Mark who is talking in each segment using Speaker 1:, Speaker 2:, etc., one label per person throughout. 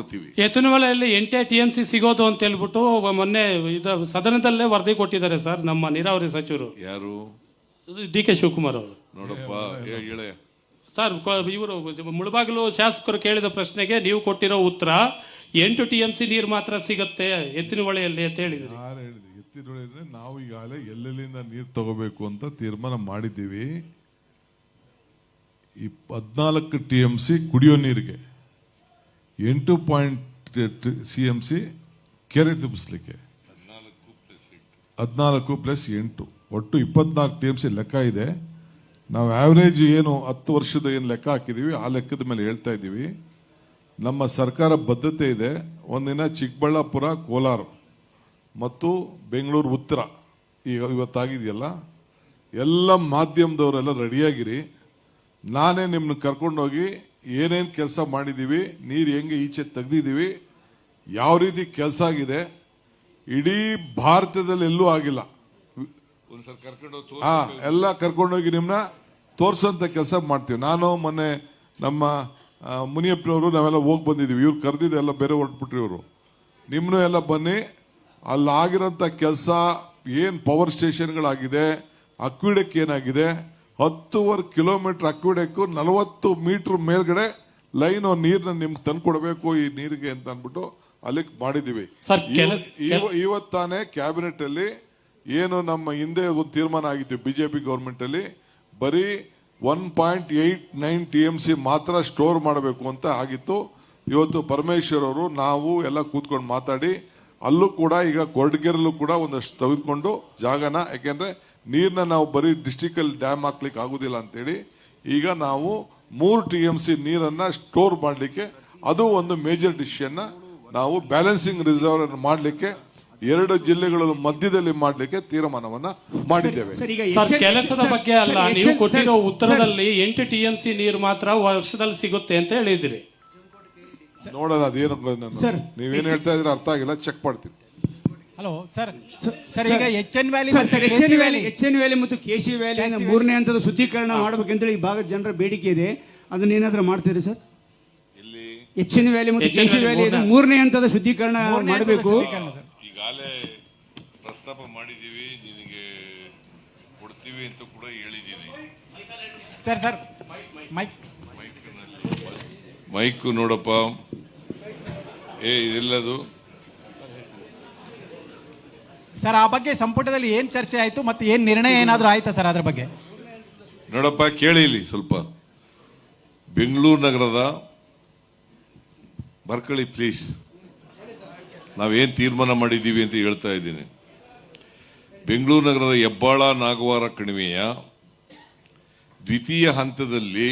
Speaker 1: ಮಾಡ್ತೀವಿ
Speaker 2: ವಲಯಲ್ಲಿ ಎಂಟೇ ಟಿ ಎಂ ಸಿ ಸಿಗೋದು ಅಂತ ಹೇಳ್ಬಿಟ್ಟು ಮೊನ್ನೆ ಇದು ಸದನದಲ್ಲೇ ವರದಿ ಕೊಟ್ಟಿದ್ದಾರೆ ಸರ್ ನಮ್ಮ ನೀರಾವರಿ ಸಚಿವರು.
Speaker 1: ಯಾರು?
Speaker 2: ಡಿ ಕೆ ಶಿವಕುಮಾರ್ ಅವರು.
Speaker 1: ನೋಡಪ್ಪ ಹೇಳೆ.
Speaker 2: ಸರ್ ಇವರು ಮುಳಬಾಗಿಲು ಶಾಸಕರು ಕೇಳಿದ ಪ್ರಶ್ನೆಗೆ ನೀವು ಕೊಟ್ಟಿರೋ ಉತ್ತರ ಎಂಟು ಟಿ ಎಂ ಸಿ ನೀರು ಮಾತ್ರ ಸಿಗುತ್ತೆ ಎತ್ತಿನ ಹೊಳೆಯಲ್ಲಿ ಅಂತ ಹೇಳಿದ್ರಿ.
Speaker 3: ಯಾರು ಹೇಳಿದೆ ಎತ್ತಿನೊಳಗೆ ನಾವು ಈಗಾಗಲೇ ಎಲ್ಲೆಲ್ಲಿಂದ ನೀರು ತಗೋಬೇಕು ಅಂತ ತೀರ್ಮಾನ ಮಾಡಿದ್ದೀವಿ. ಈ ಹದಿನಾಲ್ಕು ಟಿ ಎಂ ಸಿ ಕುಡಿಯೋ ನೀರಿಗೆ. ಎಂಟು ಪಾಯಿಂಟ್ ಸಿ ಎಂ ಸಿ ಕೆರೆ ತುಂಬಿಸ್ಲಿಕ್ಕೆ. ಹದಿನಾಲ್ಕು ಪ್ಲಸ್ ಎಂಟು. ಒಟ್ಟು ಇಪ್ಪತ್ನಾಲ್ಕು ಟಿ ಎಂ ಸಿ ಲೆಕ್ಕ ಇದೆ. ನಾವು ಆವರೇಜ್ ಏನು ಹತ್ತು ವರ್ಷದ ಏನು ಲೆಕ್ಕ ಹಾಕಿದ್ದೀವಿ ಆ ಲೆಕ್ಕದ ಮೇಲೆ ಹೇಳ್ತಾ ಇದ್ದೀವಿ. ನಮ್ಮ ಸರ್ಕಾರ ಬದ್ಧತೆ ಇದೆ. ಒಂದಿನ ಚಿಕ್ಕಬಳ್ಳಾಪುರ, ಕೋಲಾರ ಮತ್ತು ಬೆಂಗಳೂರು ಉತ್ತರ. ಈಗ ಇವತ್ತಾಗಿದೆಯಲ್ಲ? ಎಲ್ಲ ಮಾಧ್ಯಮದವರೆಲ್ಲ ರೆಡಿಯಾಗಿರಿ ನಾನೇ ನಿಮ್ಮನ್ನ ಕರ್ಕೊಂಡೋಗಿ ಏನೇನು ಕೆಲಸ ಮಾಡಿದ್ದೀವಿ ನೀರು ಹೆಂಗೆ ಈಚೆ ತೆಗ್ದಿದ್ದೀವಿ ಯಾವ ರೀತಿ ಕೆಲಸ ಆಗಿದೆ ಇಡೀ ಭಾರತದಲ್ಲಿ ಎಲ್ಲೂ ಆಗಿಲ್ಲ. ಹಾ ಎಲ್ಲ ಕರ್ಕೊಂಡೋಗಿ ನಿಮ್ಮನ್ನ ತೋರ್ಸಂತ ಕೆಲಸ ಮಾಡ್ತೀವಿ. ನಾನು ಮೊನ್ನೆ ನಮ್ಮ ಮುನಿಯಪ್ಪನವರು ನಾವೆಲ್ಲ ಹೋಗಿ ಬಂದಿದ್ದೀವಿ ಇವ್ರು ಕರೆದಿದ್ದೆ ಎಲ್ಲ ಬೇರೆ ಹೊರಟ್ಬಿಟ್ರಿ ಇವರು. ನಿಮ್ಮನ್ನು ಎಲ್ಲ ಬನ್ನಿ. ಅಲ್ಲಿ ಆಗಿರೋಂಥ ಕೆಲಸ ಏನು ಪವರ್ ಸ್ಟೇಷನ್ಗಳಾಗಿದೆ ಅಕ್ವಿಡೆಕ್ ಏನಾಗಿದೆ ಹತ್ತುವರೆ ಕಿಲೋಮೀಟರ್ ಅಕ್ವಿಡೆಕ್ಕು ನಲವತ್ತು ಮೀಟರ್ ಮೇಲ್ಗಡೆ ಲೈನ್ ನೀರನ್ನ ನಿಮ್ಗೆ ತಂದ್ಕೊಡ್ಬೇಕು ಈ ನೀರಿಗೆ ಅಂತ ಅಂದ್ಬಿಟ್ಟು ಅಲ್ಲಿಗೆ ಮಾಡಿದೀವಿ. ಇವತ್ತಾನೆ ಕ್ಯಾಬಿನೆಟ್ ಅಲ್ಲಿ ಏನು ನಮ್ಮ ಹಿಂದೆ ಒಂದು ತೀರ್ಮಾನ ಆಗಿತ್ತು ಬಿಜೆಪಿ ಗೌರ್ಮೆಂಟ್ ಅಲ್ಲಿ ಬರೀ one point eight nine T M C ಮಾತ್ರ ಸ್ಟೋರ್ ಮಾಡಬೇಕು ಅಂತ ಆಗಿತ್ತು. ಇವತ್ತು ಪರಮೇಶ್ವರ್ ಅವರು ನಾವು ಎಲ್ಲ ಕೂತ್ಕೊಂಡು ಮಾತಾಡಿ ಅಲ್ಲೂ ಕೂಡ ಈಗ ಕೊರಟಗೆರಲ್ಲೂ ಕೂಡ ಒಂದಷ್ಟು ತೆಗೆದುಕೊಂಡು ಜಾಗನ ಯಾಕೆಂದ್ರೆ ನೀರ್ನ ನಾವು ಬರೀ ಡಿಸ್ಟಿಕಲ್ಲಿ ಡ್ಯಾಮ್ ಹಾಕ್ಲಿಕ್ಕೆ ಆಗುದಿಲ್ಲ ಅಂತೇಳಿ ಈಗ ನಾವು ಮೂರು ಟಿ ಎಂ ಸಿ ನೀರನ್ನ ಸ್ಟೋರ್ ಮಾಡಲಿಕ್ಕೆ ಅದು ಒಂದು ಮೇಜರ್ ಡಿಸಿಷನ್ ನಾವು ಬ್ಯಾಲೆನ್ಸಿಂಗ್ ರಿಸರ್ವ್ ಮಾಡಲಿಕ್ಕೆ ಎರಡು ಜಿಲ್ಲೆಗಳ ಮಧ್ಯದಲ್ಲಿ ಮಾಡಲಿಕ್ಕೆ ತೀರ್ಮಾನವನ್ನ ಮಾಡಿದ್ದೇವೆ.
Speaker 4: ಸರ್ ಈಗ
Speaker 2: ಸರ್
Speaker 4: ಎಚ್ಚರಿಕೆ-
Speaker 2: ಕೆಲಸದ ಬಗ್ಗೆ ಅಲ್ಲ ನೀವು ಕೊಟ್ಟಿರೋ ಉತ್ತರದಲ್ಲಿ ಎಂಟು ಟಿ ಎಂ ಸಿ ನೀರು ಮಾತ್ರ ವರ್ಷದಲ್ಲಿ ಸಿಗುತ್ತೆ ಅಂತ ಹೇಳಿದಿರಿ
Speaker 3: ನೋಡೋಣ ಅದೇನು ನೀವೇನ್ ಹೇಳ್ತಾ ಇದ್ರೆ ಅರ್ಥ ಆಗಿಲ್ಲ ಚೆಕ್ ಮಾಡ್ತೀನಿ.
Speaker 5: ಹಲೋ ಸರ್ ಸರ್ ಈಗ H N valley
Speaker 4: H N valley H N valley ಮತ್ತು ಕೆಸಿ ವ್ಯಾಲಿ ಮೂರನೇ ಹಂತದ ಶುದ್ಧೀಕರಣ ಮಾಡಬೇಕಂತೇಳಿ ಈ ಭಾಗದ ಜನರ ಬೇಡಿಕೆ ಇದೆ. ಅದನ್ನ ಏನಾದ್ರೂ ಮಾಡ್ತೀರಿ ಸರ್?
Speaker 1: ಇಲ್ಲಿ
Speaker 4: ಎಚ್ ಎನ್ ವ್ಯಾಲಿ ಮತ್ತು
Speaker 2: ಕೆ ಸಿ
Speaker 4: ಕೆಸಿ
Speaker 2: ವ್ಯಾಲಿ ಮೂರನೇ
Speaker 4: ಹಂತದ ಶುದ್ಧೀಕರಣ ಮಾಡಬೇಕು.
Speaker 1: ಈಗಾಗಲೇ ಪ್ರಸ್ತಾಪ ಮಾಡಿದ್ದೀವಿ. ನಿನಗೆ ಕೊಡ್ತೀವಿ ಅಂತ ಕೂಡ ಹೇಳಿದ್ದೀನಿ.
Speaker 5: ಸರ್ ಸರ್ ಮೈಕ್
Speaker 1: ಮೈಕ್ ನೋಡಪ್ಪ. ಏ ಇದೆಲ್ಲದು
Speaker 5: ಸರ್, ಆ ಬಗ್ಗೆ ಸಂಪುಟದಲ್ಲಿ ಏನ್ ಚರ್ಚೆ ಆಯ್ತು ಮತ್ತೆ ಏನ್ ನಿರ್ಣಯ ಏನಾದ್ರೂ ಆಯ್ತಾ ಸರ್ ಅದ್ರ ಬಗ್ಗೆ?
Speaker 1: ನೋಡಪ್ಪ, ಕೇಳಿ ಇಲ್ಲಿ ಸ್ವಲ್ಪ. ಬೆಂಗಳೂರು ನಗರದ ಬರ್ಕಳಿ ಪ್ಲೀಸ್ ನಾವೇನ್ ತೀರ್ಮಾನ ಮಾಡಿದ್ದೀವಿ ಅಂತ ಹೇಳ್ತಾ ಇದ್ದೀನಿ. ಬೆಂಗಳೂರು ನಗರದ ಹೆಬ್ಬಾಳ ನಾಗವಾರ ಕಣಿವೆಯ ದ್ವಿತೀಯ ಹಂತದಲ್ಲಿ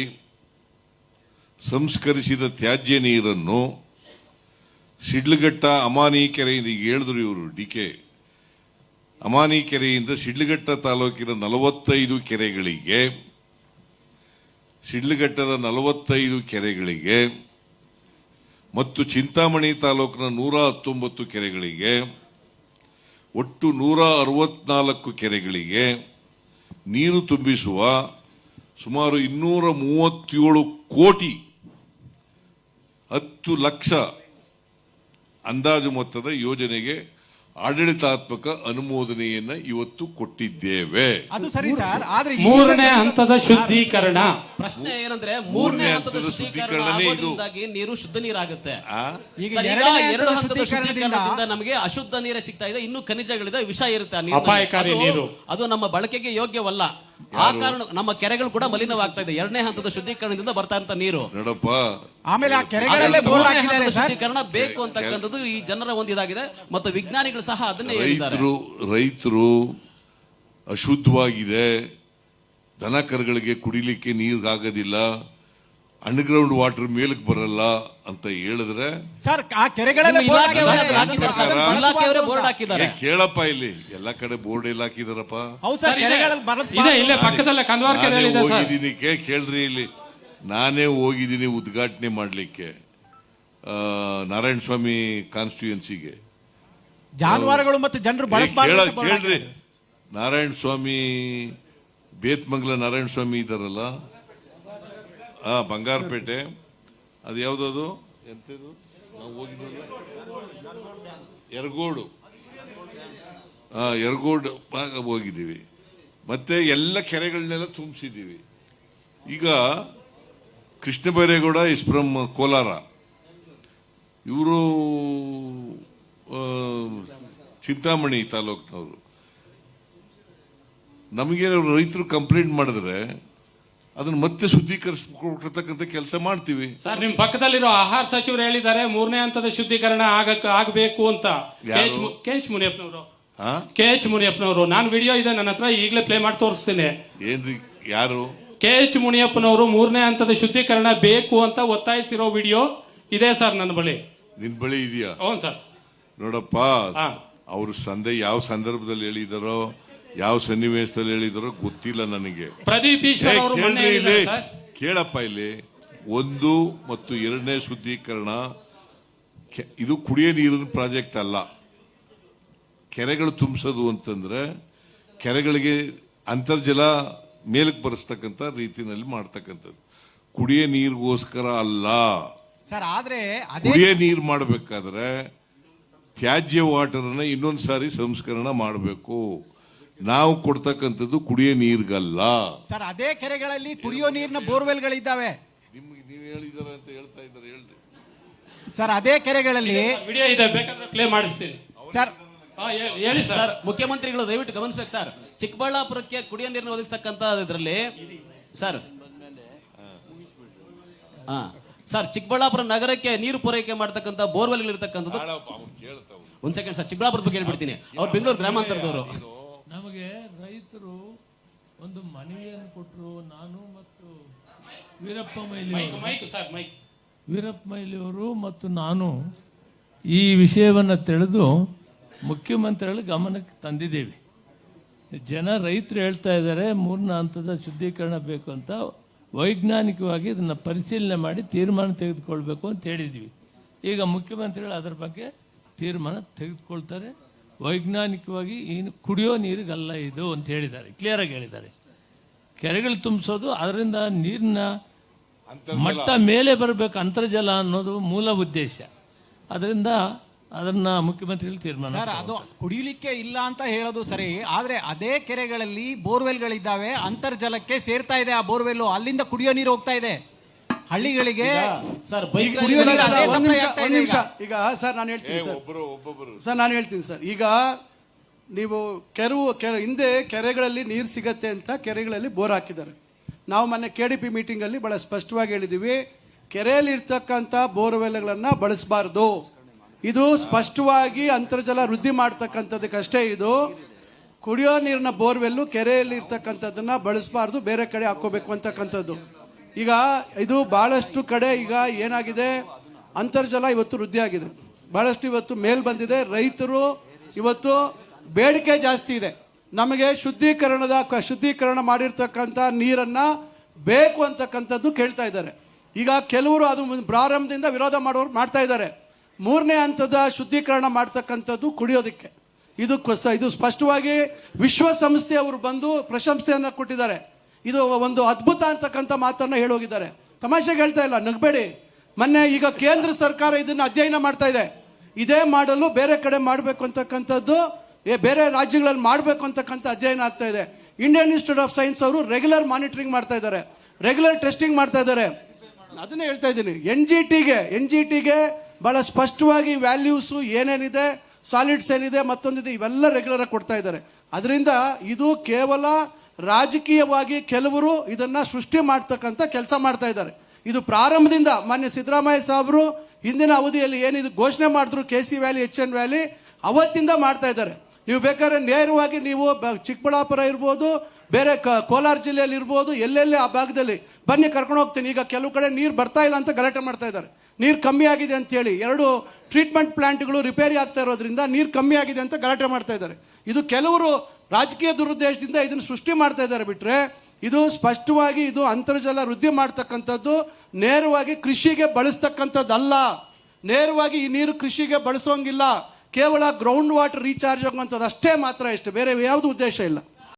Speaker 1: ಸಂಸ್ಕರಿಸಿದ ತ್ಯಾಜ್ಯ ನೀರನ್ನು ಸಿಡ್ಲಘಟ್ಟ ಅಮಾನಿ ಕೆರೆಯಿಂದ ಹೇಳಿದ್ರು ಇವರು ಡಿ ಕೆ. ಅಮಾನಿ ಕೆರೆಯಿಂದ ಶಿಡ್ಲಘಟ್ಟ ತಾಲೂಕಿನ ನಲವತ್ತೈದು ಕೆರೆಗಳಿಗೆ, ಶಿಡ್ಲಘಟ್ಟದ ನಲವತ್ತೈದು ಕೆರೆಗಳಿಗೆ ಮತ್ತು ಚಿಂತಾಮಣಿ ತಾಲೂಕಿನ ನೂರ ಹತ್ತೊಂಬತ್ತು ಕೆರೆಗಳಿಗೆ, ಒಟ್ಟು ನೂರ ಅರವತ್ನಾಲ್ಕು ಕೆರೆಗಳಿಗೆ ನೀರು ತುಂಬಿಸುವ ಸುಮಾರು ಇನ್ನೂರ ಮೂವತ್ತೇಳು ಕೋಟಿ ಹತ್ತು ಲಕ್ಷ ಅಂದಾಜು ಮೊತ್ತದ ಯೋಜನೆಗೆ ಆಡಳಿತಾತ್ಮಕ ಅನುಮೋದನೆಯನ್ನ ಇವತ್ತು ಕೊಟ್ಟಿದ್ದೇವೆ
Speaker 5: ಅದು ಸರಿ ಸರ್ ಆದ್ರೆ ಈ-
Speaker 2: ಮೂರನೇ ಹಂತದ ಶುದ್ಧೀಕರಣ
Speaker 6: ಪ್ರಶ್ನೆ ಏನಂದ್ರೆ
Speaker 1: ಮೂರನೇ
Speaker 6: ಹಂತದ ಶುದ್ಧೀಕರಣ ಆಗೋದ್ರಿಂದಾಗಿ ನೀರು ಶುದ್ಧ ನೀರಾಗುತ್ತೆ
Speaker 1: ಆ?
Speaker 5: ಈಗ
Speaker 6: ಸರ್, ಈಗ
Speaker 5: ಎರಡನೇ
Speaker 6: ಎರಡು
Speaker 5: ಹಂತದ
Speaker 6: ಹಂತದ
Speaker 5: ಶುದ್ಧೀಕರಣದಿಂದ
Speaker 6: ಶುದ್ಧೀಕರಣದಿಂದ ನಮಗೆ ಅಶುದ್ಧ ನೀರೇ ಸಿಗ್ತಾ ಇದೆ ಇನ್ನು ಖನಿಜಗಳಿದೆ ವಿಷ ಇರುತ್ತೆ ಆ ನೀರಿನಲ್ಲಿ.
Speaker 2: ಅಪಾಯಕಾರಿ
Speaker 6: ಅದು-
Speaker 2: ನೀರು.
Speaker 6: ಅದು ನಮ್ಮ ಬಳಕೆಗೆ ಯೋಗ್ಯವಲ್ಲ ಆ ಕಾರಣ ನಮ್ಮ ಕೆರೆಗಳು ಕೂಡ ಮಲಿನವಾಗ್ತಾ ಇದೆ. ಎರಡನೇ ಹಂತದ ಶುದ್ಧೀಕರಣದಿಂದ ಬರ್ತಾ ಇರುವಂತ ನೀರು.
Speaker 1: ನೋಡಪ್ಪ.
Speaker 5: ಆಮೇಲೆ ಆ ಕೆರೆಗಳಲ್ಲೇ ಬೋರ್
Speaker 6: ಮೂರನೇ
Speaker 5: ಹಾಕಿದ್ದಾರೆ ಸರ್.
Speaker 6: ಶುದ್ಧೀಕರಣ ಬೇಕು ಅಂತಕ್ಕಂಥದ್ದು ಈ ಜನರ ಒಂದು ಇದಾಗಿದೆ ಮತ್ತು ವಿಜ್ಞಾನಿಗಳು ಸಹ ಅದನ್ನೇ ಹೇಳಿದ್ದಾರೆ.
Speaker 1: ರೈತರು ರೈತರು ಅಶುದ್ಧವಾಗಿದೆ. ದನ ಕರುಗಳಿಗೆ ಕುಡಿಲಿಕ್ಕೆ ನೀರಾಗೋದಿಲ್ಲ ಅಂಡರ್ಗ್ರೌಂಡ್ ವಾಟರ್ ಮೇಲಕ್ಕೆ ಬರಲ್ಲ ಅಂತ ಹೇಳಿದ್ರೆ
Speaker 5: ಸರ್ ಆ ಕೆರೆಗಳಲ್ಲಿ
Speaker 6: ನಿಮ್ಮ
Speaker 5: ಬೋರ್ಡ್
Speaker 6: ಇಲಾಖೆಯವರೇ
Speaker 5: ಹಾಕಿದ್ದಾರೆ.
Speaker 6: ಅದನ್ನ ಹಾಕಿದ್ದಾರೆ ಸರ್.
Speaker 1: ಅದನ್ನ
Speaker 6: ಇಲಾಖೆಯವರೇ ಬೋರ್ಡ್
Speaker 1: ಏ, ಕೇಳಪ್ಪ ಇಲ್ಲಿ. ಎಲ್ಲಾ ಕಡೆ ಬೋರ್ಡ್ ಎಲ್ಲ ಹಾಕಿದಾರಪ್ಪ.
Speaker 5: ಹೌದು ಸರ್ ಕೆರೆಗಳಲ್ಲಿ ಬಳಸ್ಬಾರ್ದು.
Speaker 2: ಇದೆ ಇಲ್ಲೇ ಪಕ್ಕದಲ್ಲೇ ಕಂದವಾರ
Speaker 1: ನಾನೇ
Speaker 2: ಕೆರೆಯಲ್ಲಿದೆ ಸರ್.
Speaker 1: ಹೋಗಿದ್ದೀನಿ ಕೇ- ಕೇಳ್ರಿ ಇಲ್ಲಿ. ನಾನೇ ಹೋಗಿದ್ದೀನಿ ಉದ್ಘಾಟನೆ ಮಾಡ್ಲಿಕ್ಕೆ. ಆ, ನಾರಾಯಣ ಸ್ವಾಮಿ ಕಾನ್ಸ್ಟಿಟ್ಯೂಯನ್ಸಿಗೆ
Speaker 5: ಜಾನುವಾರುಗಳು ಮತ್ತು ಜನರು ಬಳಸಬಾರ್ದು
Speaker 1: ಕೇಳ ಕೇಳ್ರಿ. ನಾರಾಯಣ ಸ್ವಾಮಿ ಬೇತ್ಮಂಗ್ಲ ನಾರಾಯಣ ಸ್ವಾಮಿ ಇದಾರಲ್ಲ ಆ, ಬಂಗಾರಪೇಟೆ. ಅದು ಯಾವ್ದದು? ಎಂತದು ನಾವು ಹೋಗಿದ್ವಿ. ಎರಗೋಡು ಆ, ಯರಗೋಡು ಭಾಗ ಹೋಗಿದ್ದೀವಿ. ಮತ್ತೆ ಎಲ್ಲ ಕೆರೆಗಳನ್ನೆಲ್ಲ ತುಂಬಿಸಿದ್ದೀವಿ. ಈಗ ಕೃಷ್ಣ ಬೈರೇಗೌಡ ಇಸ್ ಫ್ರಮ್ ಕೋಲಾರ. ಇವರು ಚಿಂತಾಮಣಿ ತಾಲೂಕಿನವರು. ನಮಗೆ ರೈತರು ಕಂಪ್ಲೇಂಟ್ ಮಾಡಿದ್ರೆ ಅದನ್ನ ಮತ್ತೆ ಶುದ್ಧೀಕರಿಸ್ಕೊಡ್ತಕ್ಕಂಥ ಕೆಲಸ ಮಾಡ್ತೀವಿ.
Speaker 2: ಸರ್ ನಿಮ್ ಪಕ್ಕದಲ್ಲಿರೋ ಆಹಾರ ಸಚಿವರು ಹೇಳಿದ್ದಾರೆ ಮೂರನೇ ಹಂತದ ಶುದ್ಧೀಕರಣ ಆಗಕ್ ಆಗಬೇಕು ಅಂತ? ಕೆ ಎಚ್ ಮುನಿಯಪ್ಪನವರು.
Speaker 1: ಹಾ?
Speaker 2: ಕೆ ಎಚ್ ಮುನಿಯಪ್ಪನವರು. ನಾನು ವಿಡಿಯೋ ಇದೆ ನನ್ನ ಹತ್ರ ಈಗಲೇ ಪ್ಲೇ ಮಾಡಿ ತೋರಿಸ್ತೀನಿ.
Speaker 1: ಏನ್ರಿ ಯಾರು?
Speaker 2: ಕೆ ಎಚ್ ಮುನಿಯಪ್ಪನವರು ಮೂರನೇ ಹಂತದ ಶುದ್ಧೀಕರಣ ಬೇಕು ಅಂತ ಒತ್ತಾಯಿಸಿರೋ ವಿಡಿಯೋ ಇದೆ ಸರ್ ನನ್ನ ಬಳಿ.
Speaker 1: ನಿನ್ ಬಳಿ ಇದೆಯಾ?
Speaker 2: ಹ್ಞೂ ಸರ್.
Speaker 1: ನೋಡಪ್ಪ. ಅವರು ಸಂದೇ ಯಾವ ಸಂದರ್ಭದಲ್ಲಿ ಹೇಳಿದಾರೋ ಯಾವ ಸನ್ನಿವೇಶದಲ್ಲಿ ಹೇಳಿದ್ರು ಗೊತ್ತಿಲ್ಲ ನನಗೆ.
Speaker 2: ಪ್ರದೀಪ್
Speaker 1: ಏ,
Speaker 2: ಅವರು ಮೊನ್ನೆ
Speaker 1: ಕೇಳ್ರಿ ಇಲ್ಲಿ.
Speaker 2: ಹೇಳಿದ್ದಾರೆ ಸರ್.
Speaker 1: ಕೇಳಪ್ಪ ಇಲ್ಲಿ. ಒಂದು ಮತ್ತು ಎರಡನೇ ಶುದ್ಧೀಕರಣ ಕೆ- ಇದು ಕುಡಿಯೋ ನೀರಿನ ಪ್ರಾಜೆಕ್ಟ್ ಅಲ್ಲ. ಕೆರೆಗಳು ತುಂಬಿಸೋದು ಅಂತಂದ್ರೆ ಕೆರೆಗಳಿಗೆ ಅಂತರ್ಜಲ ಮೇಲಕ್ಕೆ ಬರೆಸ್ತಕ್ಕಂಥ ರೀತಿನಲ್ಲಿ ಮಾಡ್ತಕ್ಕಂಥದ್ದು. ಕುಡಿಯ ನೀರಿಗೋಸ್ಕರ ಅಲ್ಲ.
Speaker 5: ಸರ್ ಆದ್ರೆ ಅದೇ
Speaker 1: ಕುಡಿಯೋ ನೀರು ಮಾಡಬೇಕಾದ್ರೆ ತ್ಯಾಜ್ಯ ವಾಟರ್ ಇನ್ನೊಂದು ಸಾರಿ ಸಂಸ್ಕರಣ ಮಾಡಬೇಕು. ನಾವು ಕೊಡ್ತಕ್ಕಂಥದ್ದು ಕುಡಿಯೋ ನೀರಿಗಲ್ಲ.
Speaker 5: ಸರ್ ಅದೇ ಕೆರೆಗಳಲ್ಲಿ ಕುಡಿಯೋ ನೀರಿನ ಬೋರ್ವೆಲ್ಗಳಿದ್ದಾವೆ.
Speaker 1: ನಿಮ್ಗೆ ನೀವು ಹೇಳಿದಾರ ಅಂತ ಹೇಳ್ತಾ ಇದ್ದಾರೆ ಹೇಳ್ರಿ.
Speaker 5: ಸರ್ ಅದೇ ಕೆರೆಗಳಲ್ಲಿ
Speaker 2: ವಿಡಿಯೋ ಇದೆ ಬೇಕಾದ್ರೆ ಪ್ಲೇ ಮಾಡಿಸ್ತೀನಿ.
Speaker 5: ಸರ್
Speaker 2: ಹಾ, ಹೇ- ಹೇಳಿ ಸರ್.
Speaker 6: ಸರ್ ಮುಖ್ಯಮಂತ್ರಿಗಳು ದಯವಿಟ್ಟು ಗಮನಿಸ್ಬೇಕು ಸರ್. ಚಿಕ್ಕಬಳ್ಳಾಪುರಕ್ಕೆ ಕುಡಿಯೋ ನೀರನ್ನು ಒದಗಿಸ್ತಕ್ಕಂತ ಇದರಲ್ಲಿ ಸರ್ ಹಾ ಸರ್ ಚಿಕ್ಕಬಳ್ಳಾಪುರ ನಗರಕ್ಕೆ ನೀರು ಪೂರೈಕೆ ಮಾಡ್ತಕ್ಕಂಥ ಬೋರ್ವೆಲ್ ಇರ್ತಕ್ಕಂಥದ್ದು
Speaker 1: ಹಾಳಪ್ಪ, ಅವ್ನು ಕೇಳ್ತಾವ
Speaker 6: ಒಂದ್ ಸೆಕೆಂಡ್ ಸರ್ ಚಿಕ್ಕಬಳ್ಳಾಪುರ ಬಗ್ಗೆ ಹೇಳ್ಬಿಡ್ತೀನಿ. ಅವ್ರು ಬೆಂಗಳೂರು ಗ್ರಾಮಾಂತರದವರು.
Speaker 7: ನಮಗೆ ರೈತರು ಒಂದು ಮನವಿಯನ್ನು ಕೊಟ್ಟರು ನಾನು ಮತ್ತು ವೀರಪ್ಪ
Speaker 2: ಮೈಲಿ
Speaker 7: ವೀರಪ್ಪ ಮೈಲಿಯವರು ಅವರು ಮತ್ತು ನಾನು ಈ ವಿಷಯವನ್ನು ತಿಳಿದು ಮುಖ್ಯಮಂತ್ರಿಗಳ ಗಮನಕ್ಕೆ ತಂದಿದ್ದೀವಿ. ಜನ ರೈತರು ಹೇಳ್ತಾ ಇದ್ದಾರೆ ಮೂರನೇ ಹಂತದ ಶುದ್ಧೀಕರಣ ಬೇಕು ಅಂತ. ವೈಜ್ಞಾನಿಕವಾಗಿ ಇದನ್ನು ಪರಿಶೀಲನೆ ಮಾಡಿ ತೀರ್ಮಾನ ತೆಗೆದುಕೊಳ್ಬೇಕು ಅಂತ ಹೇಳಿದ್ವಿ. ಈಗ ಮುಖ್ಯಮಂತ್ರಿಗಳು ಅದರ ಬಗ್ಗೆ ತೀರ್ಮಾನ ತೆಗೆದುಕೊಳ್ತಾರೆ. ವೈಜ್ಞಾನಿಕವಾಗಿ ಏನು ಕುಡಿಯೋ ನೀರಿಗಲ್ಲ ಇದು ಅಂತ ಹೇಳಿದ್ದಾರೆ. ಕ್ಲಿಯರಾಗಿ ಹೇಳಿದ್ದಾರೆ. ಕೆರೆಗಳು ತುಂಬಿಸೋದು ಅದರಿಂದ ನೀರಿನ ಮಟ್ಟ ಮೇಲೆ ಬರಬೇಕು ಅಂತರ್ಜಲ ಅನ್ನೋದು ಮೂಲ ಉದ್ದೇಶ. ಅದರಿಂದ ಅದನ್ನ ಮುಖ್ಯಮಂತ್ರಿಗಳು ತೀರ್ಮಾನ
Speaker 5: ಸರ್ ಅದು ಕುಡಿಯಲಿಕ್ಕೆ ಇಲ್ಲ ಅಂತ ಹೇಳೋದು ಸರಿ ಆದ್ರೆ ಅದೇ ಕೆರೆಗಳಲ್ಲಿ ಬೋರ್ವೆಲ್ಗಳಿದ್ದಾವೆ ಅಂತರ್ಜಲಕ್ಕೆ ಸೇರ್ತಾ ಇದೆ ಆ ಬೋರ್ವೆಲ್ ಅಲ್ಲಿಂದ ಕುಡಿಯೋ ನೀರು ಹೋಗ್ತಾ ಇದೆ. ಹಳ್ಳಿಗಳಿಗೆ
Speaker 6: ಸರ್ ಬೈಕ್
Speaker 5: ಕುಡಿಯೋ ನೀರು ಅದೇ
Speaker 8: ಒಂದ್ ನಿಮಿಷ
Speaker 5: ಸಪ್ಲೈ
Speaker 8: ಒಂದ್ ನಿಮಿಷ.
Speaker 5: ಈಗ.
Speaker 8: ಸರ್ ನಾನು ಹೇಳ್ತೀನಿ ಸರ್.
Speaker 1: ಒಬ್ಬರು ಒಬ್ಬೊಬ್ಬರು
Speaker 8: ಸರ್ ನಾನು ಹೇಳ್ತೀನಿ ಸರ್. ಈಗ ನೀವು ಕೆರು ಕೆರೆ ಹಿಂದೆ ಕೆರೆಗಳಲ್ಲಿ ನೀರು ಸಿಗತ್ತೆ ಅಂತ ಕೆರೆಗಳಲ್ಲಿ ಬೋರ್ ಹಾಕಿದ್ದಾರೆ. ನಾವು ಮೊನ್ನೆ ಕೆ ಡಿ ಪಿ ಮೀಟಿಂಗ್ ಅಲ್ಲಿ ಬಹಳ ಸ್ಪಷ್ಟವಾಗಿ ಹೇಳಿದೀವಿ ಕೆರೆಯಲ್ಲಿ ಇರ್ತಕ್ಕಂಥ ಬೋರ್ವೆಲ್ಗಳನ್ನ ಬಳಸಬಾರ್ದು. ಇದು ಸ್ಪಷ್ಟವಾಗಿ ಅಂತರ್ಜಲ ವೃದ್ಧಿ ಮಾಡ್ತಕ್ಕಂಥದ್ದಕ್ಕಷ್ಟೇ ಇದು. ಕುಡಿಯೋ ನೀರಿನ ಬೋರ್ವೆಲ್ಲು ಕೆರೆಯಲ್ಲಿ ಇರ್ತಕ್ಕಂಥದ್ದನ್ನ ಬಳಸಬಾರ್ದು ಬೇರೆ ಕಡೆ ಹಾಕೋಬೇಕು ಅಂತಕ್ಕಂಥದ್ದು. ಈಗ ಇದು ಬಹಳಷ್ಟು ಕಡೆ ಈಗ ಏನಾಗಿದೆ? ಅಂತರ್ಜಲ ಇವತ್ತು ವೃದ್ಧಿ ಆಗಿದೆ ಬಹಳಷ್ಟು ಇವತ್ತು ಮೇಲ್ ಬಂದಿದೆ. ರೈತರು ಇವತ್ತು ಬೇಡಿಕೆ ಜಾಸ್ತಿ ಇದೆ. ನಮಗೆ ಶುದ್ಧೀಕರಣದ ಶುದ್ಧೀಕರಣ ಮಾಡಿರ್ತಕ್ಕಂಥ ನೀರನ್ನ ಬೇಕು ಅಂತಕ್ಕಂಥದ್ದು ಕೇಳ್ತಾ ಇದ್ದಾರೆ. ಈಗ ಕೆಲವರು ಅದು ಪ್ರಾರಂಭದಿಂದ ವಿರೋಧ ಮಾಡೋರು ಮಾಡ್ತಾ ಇದ್ದಾರೆ. ಮೂರನೇ ಹಂತದ ಶುದ್ಧೀಕರಣ ಮಾಡ್ತಕ್ಕಂಥದ್ದು ಕುಡಿಯೋದಕ್ಕೆ. ಇದು ಇದು ಸ್ಪಷ್ಟವಾಗಿ ವಿಶ್ವಸಂಸ್ಥೆಯವರು ಬಂದು ಪ್ರಶಂಸೆಯನ್ನು ಕೊಟ್ಟಿದ್ದಾರೆ. ಇದು ಒಂದು ಅದ್ಭುತ ಅಂತಕ್ಕಂಥ ಮಾತನ್ನ ಹೇಳೋಗಿದ್ದಾರೆ. ತಮಾಷೆಗೆ ಹೇಳ್ತಾ ಇಲ್ಲ, ನಗಬೇಡಿ. ಮೊನ್ನೆ ಈಗ ಕೇಂದ್ರ ಸರ್ಕಾರ ಇದನ್ನ ಅಧ್ಯಯನ ಮಾಡ್ತಾ ಇದೆ. ಇದೇ ಮಾಡಲು ಬೇರೆ ಕಡೆ ಮಾಡಬೇಕು ಅಂತಕ್ಕಂಥದ್ದು ಬೇರೆ ರಾಜ್ಯಗಳಲ್ಲಿ ಮಾಡಬೇಕು ಅಂತಕ್ಕಂಥ ಅಧ್ಯಯನ ಆಗ್ತಾ ಇದೆ. ಇಂಡಿಯನ್ ಇನ್ಸ್ಟಿಟ್ಯೂಟ್ ಆಫ್ ಸೈನ್ಸ್ ಅವರು ರೆಗ್ಯುಲರ್ ಮಾನಿಟರಿಂಗ್ ಮಾಡ್ತಾ ಇದ್ದಾರೆ. ರೆಗ್ಯುಲರ್ ಟೆಸ್ಟಿಂಗ್ ಮಾಡ್ತಾ ಇದ್ದಾರೆ. ಅದನ್ನೇ ಹೇಳ್ತಾ ಇದ್ದೀನಿ. ಎನ್ ಜಿ ಟಿಗೆ ಎನ್ ಜಿ ಟಿಗೆ ಬಹಳ ಸ್ಪಷ್ಟವಾಗಿ ವ್ಯಾಲ್ಯೂಸು ಏನೇನಿದೆ, ಸಾಲಿಡ್ಸ್ ಏನಿದೆ, ಮತ್ತೊಂದಿದೆ, ಇವೆಲ್ಲ ರೆಗ್ಯುಲರ್ ಆಗಿ ಕೊಡ್ತಾ ಇದ್ದಾರೆ. ಅದರಿಂದ ಇದು ಕೇವಲ ರಾಜಕೀಯವಾಗಿ ಕೆಲವರು ಇದನ್ನ ಸೃಷ್ಟಿ ಮಾಡ್ತಕ್ಕಂಥ ಕೆಲಸ ಮಾಡ್ತಾ ಇದ್ದಾರೆ. ಇದು ಪ್ರಾರಂಭದಿಂದ ಮಾನ್ಯ ಸಿದ್ದರಾಮಯ್ಯ ಸಾಹೇಬರು ಹಿಂದಿನ ಅವಧಿಯಲ್ಲಿ ಏನಿದು ಘೋಷಣೆ ಮಾಡಿದ್ರು K C valley H N valley ಅವತ್ತಿಂದ ಮಾಡ್ತಾ ಇದ್ದಾರೆ. ನೀವು ಬೇಕಾದ್ರೆ ನೇರವಾಗಿ ನೀವು ಚಿಕ್ಕಬಳ್ಳಾಪುರ ಇರ್ಬೋದು, ಬೇರೆ ಕೋಲಾರ ಜಿಲ್ಲೆಯಲ್ಲಿ ಇರ್ಬೋದು, ಎಲ್ಲೆಲ್ಲಿ ಆ ಭಾಗದಲ್ಲಿ ಬನ್ನಿ ಕರ್ಕೊಂಡು ಹೋಗ್ತೀನಿ. ಈಗ ಕೆಲವು ಕಡೆ ನೀರು ಬರ್ತಾ ಇಲ್ಲ ಅಂತ ಗಲಾಟೆ ಮಾಡ್ತಾ ಇದ್ದಾರೆ. ನೀರು ಕಮ್ಮಿ ಆಗಿದೆ ಅಂತ ಹೇಳಿ ಎರಡು ಟ್ರೀಟ್ಮೆಂಟ್ ಪ್ಲಾಂಟ್ಗಳು ರಿಪೇರಿ ಆಗ್ತಾ ಇರೋದ್ರಿಂದ ನೀರು ಕಮ್ಮಿ ಆಗಿದೆ ಅಂತ ಗಲಾಟೆ ಮಾಡ್ತಾ ಇದ್ದಾರೆ. ಇದು ಕೆಲವರು ರಾಜಕೀಯ ದುರುದ್ದೇಶದಿಂದ ಇದನ್ನು ಸೃಷ್ಟಿ ಮಾಡ್ತಾ ಇದ್ದಾರೆ ಬಿಟ್ರೆ ಇದು ಸ್ಪಷ್ಟವಾಗಿ ಇದು ಅಂತರ್ಜಲ ವೃದ್ಧಿ ಮಾಡ್ತಕ್ಕಂಥದ್ದು, ನೇರವಾಗಿ ಕೃಷಿಗೆ ಬಳಸ್ತಕ್ಕಂಥದ್ದಲ್ಲ. ನೇರವಾಗಿ ಈ ನೀರು ಕೃಷಿಗೆ ಬಳಸೋಂಗಿಲ್ಲ. ಕೇವಲ ಗ್ರೌಂಡ್ ವಾಟರ್ ರೀಚಾರ್ಜ್ ಆಗುವಂಥದ್ದು ಅಷ್ಟೇ ಮಾತ್ರ ಇಷ್ಟು. ಬೇರೆ ಯಾವುದು ಉದ್ದೇಶ ಇಲ್ಲ.